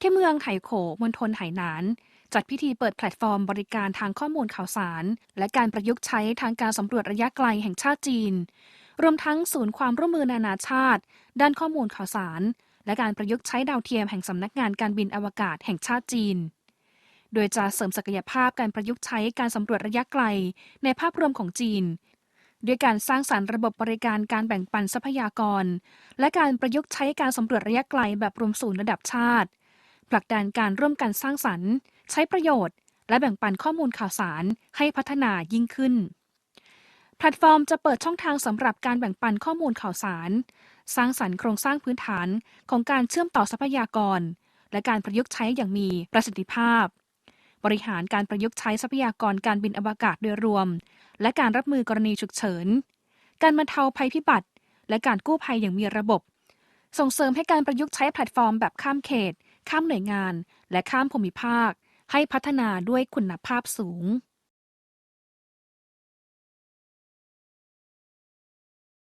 ที่เมืองไหโขมณฑลไหหนาน จัดพิธีเปิดแพลตฟอร์มบริการทางข้อมูลข่าวสาร และการประยุกต์ใช้ทางการสำรวจระยะไกลแห่งชาติจีน รวมทั้งศูนย์ความร่วมมือนานาชาติ ด้านข้อมูลข่าวสาร และการประยุกต์ใช้ดาวเทียมแห่งสำนักงานการบินอวกาศแห่งชาติจีน โดยจะเสริมศักยภาพการประยุกต์ใช้การสำรวจระยะไกล ในภาพรวมของจีนด้วยการสร้างสารรค์ระบบบริการการแบ่งปันทรัพยากร และการประยุกต์ใช้การสำรวจระยะไกลแบบรวมศูนย์ระดับชาติ ผลักดันการร่วมกันสร้างสรรค์ ใช้ประโยชน์ และแบ่งปันข้อมูลข่าวสารให้พัฒนายิ่งขึ้น แพลตฟอร์มจะเปิดช่องทางสำหรับการแบ่งปันข้อมูลข่าวสาร สร้างสรรค์โครงสร้างพื้นฐานของการเชื่อมต่อทรัพยากร และการประยุกต์ใช้อย่างมีประสิทธิภาพ บริหารการประยุกต์ใช้ทรัพยากรการบินอวกาศโดยรวม และการรับมือกรณีฉุกเฉิน การบรรเทาภัยพิบัติ และการกู้ภัยอย่างมีระบบส่งเสริมให้การประยุกต์ใช้แพลตฟอร์มแบบข้ามเขต ข้ามหน่วยงาน และข้ามภูมิภาค ให้พัฒนาด้วยคุณภาพสูง